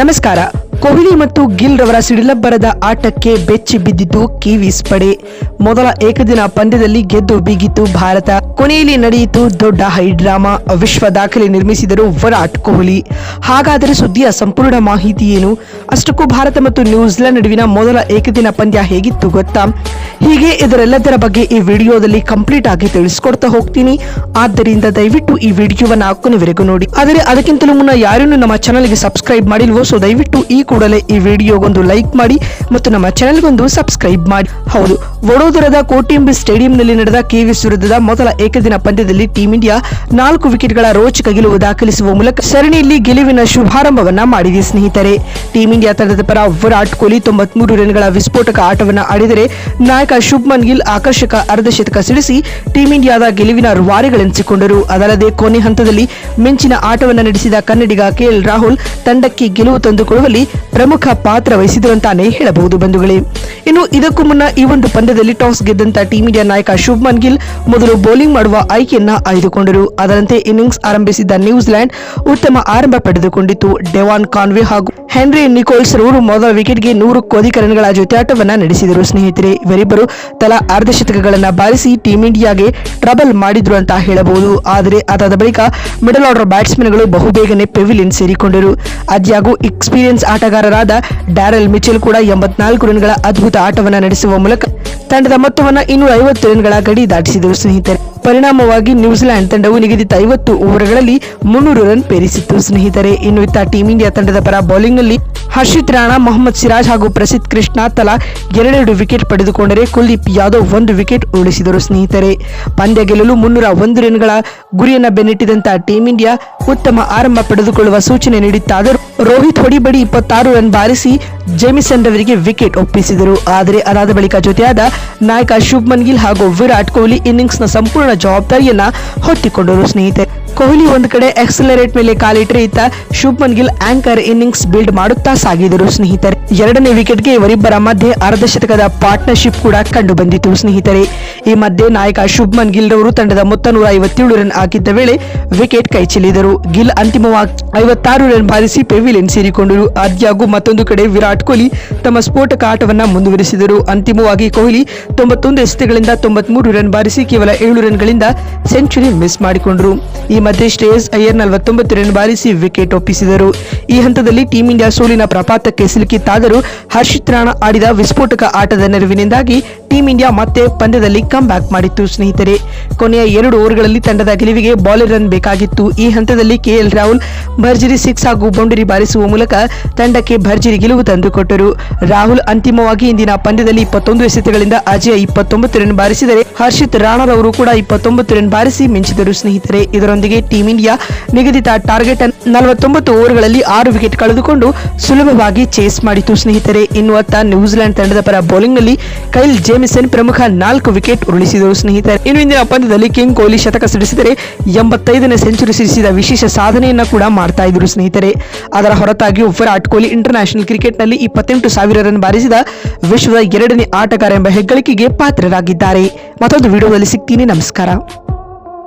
ನಮಸ್ಕಾರ. ಕೊಹ್ಲಿ ಮತ್ತು ಗಿಲ್ ರವರ ಸಿಡಿಲಬ್ಬರದ ಆಟಕ್ಕೆ ಬೆಚ್ಚಿ ಬಿದ್ದಿತು ಕಿವೀಸ್ ಪಡೆ ಮೊದಲ ಏಕದಿನ ಪಂದ್ಯದಲ್ಲಿ ಗೆದ್ದು ಬೀಗಿತು ಭಾರತ. ಕೊನೆಯಲ್ಲಿ ನಡೆಯಿತು ದೊಡ್ಡ ಹೈ ಡ್ರಾಮಾ ವಿಶ್ವ ದಾಖಲೆ ನಿರ್ಮಿಸಿದರು ವಿರಾಟ್ ಕೊಹ್ಲಿ. ಹಾಗಾದರೆ ಸುದ್ದಿಯ ಸಂಪೂರ್ಣ ಮಾಹಿತಿ ಏನು? ಅಷ್ಟಕ್ಕೂ ಭಾರತ ಮತ್ತು ನ್ಯೂಜಿಲೆಂಡ್ ನಡುವಿನ ಮೊದಲ ಏಕದಿನ ಪಂದ್ಯ ಹೇಗಿತ್ತು ಗೊತ್ತಾ? ಹೀಗೆ ಇದರೆಲ್ಲದರ ಬಗ್ಗೆ ಈ ವಿಡಿಯೋದಲ್ಲಿ ಕಂಪ್ಲೀಟ್ ಆಗಿ ತಿಳಿಸ್ಕೊಡ್ತಾ ಹೋಗ್ತೀನಿ. ಆದ್ದರಿಂದ ದಯವಿಟ್ಟು ಈ ವಿಡಿಯೋವನ್ನು ಕೊನೆವರೆಗೂ ನೋಡಿ. ಆದರೆ ಅದಕ್ಕಿಂತಲೂ ಮುನ್ನ ಯಾರನ್ನು ನಮ್ಮ ಚಾನಲ್ಗೆ ಸಬ್ಸ್ಕ್ರೈಬ್ ಮಾಡಿಲ್ವೋ ಸೊ ದಯವಿಟ್ಟು ಈ ಕೂಡಲೇ ಈ ವಿಡಿಯೋಗೊಂದು ಲೈಕ್ ಮಾಡಿ ಮತ್ತು ನಮ್ಮ ಚಾನೆಲ್ಗೊಂದು ಸಬ್ಸ್ಕ್ರೈಬ್ ಮಾಡಿ. ಹೌದು, ವಡೋದರದ ಕೋಟಿಂಬಿ ಸ್ಟೇಡಿಯಂನಲ್ಲಿ ನಡೆದ ಕೆವಿಸ್ ವಿರುದ್ಧದ ಮೊದಲ ಏಕದಿನ ಪಂದ್ಯದಲ್ಲಿ ಟೀಂ ಇಂಡಿಯಾ ನಾಲ್ಕು ವಿಕೆಟ್ಗಳ ರೋಚಕ ಗೆಲುವು ದಾಖಲಿಸುವ ಮೂಲಕ ಸರಣಿಯಲ್ಲಿ ಗೆಲುವಿನ ಶುಭಾರಂಭವನ್ನ ಮಾಡಿದೆ ಸ್ನೇಹಿತರೆ. ಟೀಂ ಇಂಡಿಯಾ ತಂಡದ ಪರ ವಿರಾಟ್ ಕೊಹ್ಲಿ ತೊಂಬತ್ಮೂರು ರನ್ಗಳ ವಿಸ್ಫೋಟಕ ಆಟವನ್ನು ಆಡಿದರೆ ನಾಯಕ ಶುಭ್ಮನ್ ಗಿಲ್ ಆಕರ್ಷಕ ಅರ್ಧಶತಕ ಸಿಡಿಸಿ ಟೀಂ ಇಂಡಿಯಾದ ಗೆಲುವಿನ ರೂವಾರಿಗಳೆನಿಸಿಕೊಂಡರು. ಅದಲ್ಲದೆ ಕೊನೆ ಹಂತದಲ್ಲಿ ಮಿಂಚಿನ ಆಟವನ್ನು ನಡೆಸಿದ ಕನ್ನಡಿಗ ಕೆಎಲ್ ರಾಹುಲ್ ತಂಡಕ್ಕೆ ಗೆಲುವು ತಂದುಕೊಡುವಲ್ಲಿ ಪ್ರಮುಖ ಪಾತ್ರ ವಹಿಸಿದ್ರು ಅಂತಾನೆ ಹೇಳಬಹುದು ಬಂಧುಗಳೇ. ಇನ್ನು ಇದಕ್ಕೂ ಮುನ್ನ ಈ ಒಂದು ಪಂದ್ಯದಲ್ಲಿ ಟಾಸ್ ಗೆದ್ದಂತ ಟೀಂ ಇಂಡಿಯಾ ನಾಯಕ ಶುಭ್ಮನ್ ಗಿಲ್ ಮೊದಲು ಬೌಲಿಂಗ್ ಮಾಡುವ ಆಯ್ಕೆಯನ್ನ ಆಯ್ದುಕೊಂಡರು. ಅದರಂತೆ ಇನ್ನಿಂಗ್ಸ್ ಆರಂಭಿಸಿದ್ದ ನ್ಯೂಜಿಲೆಂಡ್ ಉತ್ತಮ ಆರಂಭ ಪಡೆದುಕೊಂಡಿತು ಡೆವಾನ್ ಕಾನ್ವೆ ಹಾಗೂ ಹೆನ್ರಿ ನಿಕೋಲ್ಸ್ ರವರು ಮೊದಲ ವಿಕೆಟ್ಗೆ ನೂರು ಕೋದಿಕ ರನ್ಗಳ ಜೊತೆಯಾಟವನ್ನ ನಡೆಸಿದರು. ಸ್ನೇಹಿತರೆ, ಇವರಿಬ್ಬರು ತಲಾ ಅರ್ಧ ಶತಕಗಳನ್ನ ಬಾರಿಸಿ ಟೀಂ ಇಂಡಿಯಾಗೆ ಟ್ರಬಲ್ ಮಾಡಿದ್ರು ಅಂತ ಹೇಳಬಹುದು. ಆದರೆ ಅದಾದ ಬಳಿಕ ಮಿಡಲ್ ಆರ್ಡರ್ ಬ್ಯಾಟ್ಸ್ಮನ್ಗಳು ಬಹುಬೇಗನೆ ಪೆವಿಲಿಯನ್ ಸೇರಿಕೊಂಡರು. ಅದ್ಯಾಗೂ ಎಕ್ಸ್ಪೀರಿಯನ್ಸ್ ಆಟಗಾರರಾದ ಡ್ಯಾರೆಲ್ ಮಿಚೆಲ್ ಕೂಡ ಎಂಬತ್ನಾಲ್ಕು ರನ್ಗಳ ಅದ್ಭುತ ಆಟವನ್ನ ನಡೆಸುವ ಮೂಲಕ ತಂಡದ ಮೊತ್ತವನ್ನು ಇನ್ನೂರ ಐವತ್ತು ರನ್ಗಳ ಗಡಿ ದಾಟಿಸಿದರು. ಸ್ನೇಹಿತರೆ, ಪರಿಣಾಮವಾಗಿ ನ್ಯೂಜಿಲೆಂಡ್ ತಂಡವು ನಿಗದಿತ ಐವತ್ತು ಓವರ್ಗಳಲ್ಲಿ ಮುನ್ನೂರು ರನ್ ಪೇರಿಸಿತ್ತು. ಸ್ನೇಹಿತರೆ, ಇನ್ನು ಇತ್ತ ಟೀಂ ಇಂಡಿಯಾ ತಂಡದ ಪರ ಬೌಲಿಂಗ್ನಲ್ಲಿ ಹರ್ಷಿತ್ ರಾಣಾ, ಮೊಹಮ್ಮದ್ ಸಿರಾಜ್ ಹಾಗೂ ಪ್ರಸಿದ್ಧ ಕೃಷ್ಣ ತಲಾ ಎರಡೆರಡು ವಿಕೆಟ್ ಪಡೆದುಕೊಂಡರೆ ಕುಲ್ದೀಪ್ ಯಾದವ್ ಒಂದು ವಿಕೆಟ್ ಉಳಿಸಿದರು ಸ್ನೇಹಿತರೆ. ಪಂದ್ಯ ಗೆಲ್ಲಲು ಮುನ್ನೂರ ಒಂದು ರನ್ಗಳ ಗುರಿಯನ್ನು ಬೆನ್ನಿಟ್ಟಿದಂತಹ ಟೀಂ ಇಂಡಿಯಾ ಉತ್ತಮ ಆರಂಭ ಪಡೆದುಕೊಳ್ಳುವ ಸೂಚನೆ ನೀಡಿತ್ತಾದರೂ ರೋಹಿತ್ ಹೊಡಿಬಡಿ ಇಪ್ಪತ್ತಾರು ರನ್ ಬಾರಿಸಿ ಜೇಮಿಸನ್ ರವರಿಗೆ ವಿಕೆಟ್ ಒಪ್ಪಿಸಿದರು. ಆದರೆ ಅದಾದ ಬಳಿಕ ಜೊತೆಯಾದ ನಾಯಕ ಶುಭ್ಮನ್ ಗಿಲ್ ಹಾಗೂ ವಿರಾಟ್ ಕೊಹ್ಲಿ ಇನ್ನಿಂಗ್ಸ್ನ ಸಂಪೂರ್ಣ ಜವಾಬ್ದಾರಿಯನ್ನ ಹೊತ್ತಿಕೊಂಡರು ಸ್ನೇಹಿತರೆ. ಕೊಹ್ಲಿ ಒಂದು ಕಡೆ ಎಕ್ಸಲರೇಟ್ ಮೇಲೆ ಕಾಲಿಟ್ರೆ ಇತ್ತ Shubman Gill anchor innings build ಮಾಡುತ್ತಾ ಸಾಗಿದರು ಸ್ನೇಹಿತರೆ. ಎರಡನೇ ವಿಕೆಟ್ಗೆ ಇವರಿಬ್ಬರ ಮಧ್ಯೆ ಅರ್ಧ ಶತಕದ ಪಾರ್ಟ್ನರ್ಶಿಪ್ ಕೂಡ ಕಂಡು ಬಂದಿತು ಸ್ನೇಹಿತರೆ. ಈ ಮಧ್ಯೆ ನಾಯಕ ಶುಭ್ಮನ್ ಗಿಲ್ ರವರು ತಂಡದ ಮೊತ್ತ ನೂರ ಐವತ್ತೇಳು ರನ್ ಹಾಕಿದ್ದ ವೇಳೆ ವಿಕೆಟ್ ಕೈಚೆಲ್ಲಿದರು ಗಿಲ್ ಅಂತಿಮವಾಗಿ ಐವತ್ತಾರು ರನ್ ಬಾರಿಸಿ ಪೆವಿಲಿಯನ್ ಸೇರಿಕೊಂಡರು. ಆದ್ಯಾಗೂ ಮತ್ತೊಂದು ಕಡೆ ವಿರಾಟ್ ಕೊಹ್ಲಿ ತಮ್ಮ ಸ್ಫೋಟಕ ಆಟವನ್ನು ಮುಂದುವರಿಸಿದರು. ಅಂತಿಮವಾಗಿ ಕೊಹ್ಲಿ ತೊಂಬತ್ತೊಂದು ಎಸೆತಗಳಿಂದ ತೊಂಬತ್ಮೂರು ರನ್ ಬಾರಿಸಿ ಕೇವಲ ಏಳು ರನ್ಗಳಿಂದ ಸೆಂಚುರಿ ಮಿಸ್ ಮಾಡಿಕೊಂಡರು. ಈ ಮಧ್ಯೆ ಶ್ರೇಯಸ್ ಅಯ್ಯರ್ ನಲವತ್ತೊಂಬತ್ತು ರನ್ ಬಾರಿಸಿ ವಿಕೆಟ್ ಒಪ್ಪಿಸಿದರು. ಈ ಹಂತದಲ್ಲಿ ಟೀಂ ಇಂಡಿಯಾ ಸೋಲಿನ ಪ್ರಪಾತಕ್ಕೆ ಸಿಲುಕಿತ್ತಾದರೂ ಹರ್ಷಿತ್ ರಾಣಾ ಆಡಿದ ವಿಸ್ಫೋಟಕ ಆಟದ ನೆರವಿನಿಂದಾಗಿ ಟೀಂ ಇಂಡಿಯಾ ಮತ್ತೆ ಪಂದ್ಯದಲ್ಲಿ ಕಮ್ ಬ್ಯಾಕ್ ಮಾಡಿತ್ತು ಸ್ನೇಹಿತರೆ. ಕೊನೆಯ ಎರಡು ಓವರ್ಗಳಲ್ಲಿ ತಂಡದ ಗೆಲುವಿಗೆ ಬಾಲರ್ ರನ್ ಬೇಕಾಗಿತ್ತು. ಈ ಹಂತದಲ್ಲಿ ಕೆಎಲ್ ರಾಹುಲ್ ಭರ್ಜರಿ ಸಿಕ್ಸ್ ಹಾಗೂ ಬೌಂಡರಿ ಬಾರಿಸುವ ಮೂಲಕ ತಂಡಕ್ಕೆ ಭರ್ಜರಿ ಗೆಲುವು ತಂದುಕೊಟ್ಟರು. ರಾಹುಲ್ ಅಂತಿಮವಾಗಿ ಇಂದಿನ ಪಂದ್ಯದಲ್ಲಿ ಇಪ್ಪತ್ತೊಂದು ಎಸೆತಗಳಿಂದ ಅಜಯ್ ಇಪ್ಪತ್ತೊಂಬತ್ತು ರನ್ ಬಾರಿಸಿದರೆ ಹರ್ಷಿತ್ ರಾಣಾರವರು ಕೂಡ ಇಪ್ಪತ್ತೊಂಬತ್ತು ರನ್ ಬಾರಿಸಿ ಮಿಂಚಿದರು ಸ್ನೇಹಿತರೆ. ಇದರೊಂದಿಗೆ ಟೀಂ ಇಂಡಿಯಾ ನಿಗದಿತ ಟಾರ್ಗೆಟ್ ನಲವತ್ತೊಂಬತ್ತು ಓವರ್ಗಳಲ್ಲಿ ಆರು ವಿಕೆಟ್ ಕಳೆದುಕೊಂಡು ಸುಲಭವಾಗಿ ಚೇಸ್ ಮಾಡಿತು ಸ್ನೇಹಿತರೆ. ಇನ್ನು ಅತ್ತ ನ್ಯೂಜಿಲೆಂಡ್ ತಂಡದ ಪರ ಬೌಲಿಂಗ್ನಲ್ಲಿ ಕೈಲ್ ಜೇಮಿಸನ್ ಪ್ರಮುಖ ನಾಲ್ಕು ವಿಕೆಟ್ ಉರುಳಿಸಿದರು ಸ್ನೇಹಿತರೆ. ಇನ್ನು ಇಂದಿನ ಪಂದ್ಯದಲ್ಲಿ ಕಿಂಗ್ ಕೊಹ್ಲಿ ಶತಕ ಸಿಡಿಸಿದರೆ ಎಂಬತ್ತೈದನೇ ಸೆಂಚುರಿ ಸಿಡಿಸಿದ ವಿಶೇಷ ಸಾಧನೆಯನ್ನು ಕೂಡ ಮಾಡ್ತಾ ಇದ್ರು ಸ್ನೇಹಿತರೆ. ಅದರ ಹೊರತಾಗಿಯೂ ವಿರಾಟ್ ಕೊಹ್ಲಿ ಇಂಟರ್ನ್ಯಾಷನಲ್ ಕ್ರಿಕೆಟ್ನಲ್ಲಿ ಇಪ್ಪತ್ತೆಂಟು ಸಾವಿರ ರನ್ ಬಾರಿಸಿದ ವಿಶ್ವದ ಎರಡನೇ ಆಟಗಾರ ಎಂಬ ಹೆಗ್ಗಳಿಕೆಗೆ ಪಾತ್ರರಾಗಿದ್ದಾರೆ. ಮತ್ತೊಂದು ವಿಡಿಯೋದಲ್ಲಿ ಸಿಗ್ತೀನಿ. ನಮಸ್ಕಾರ.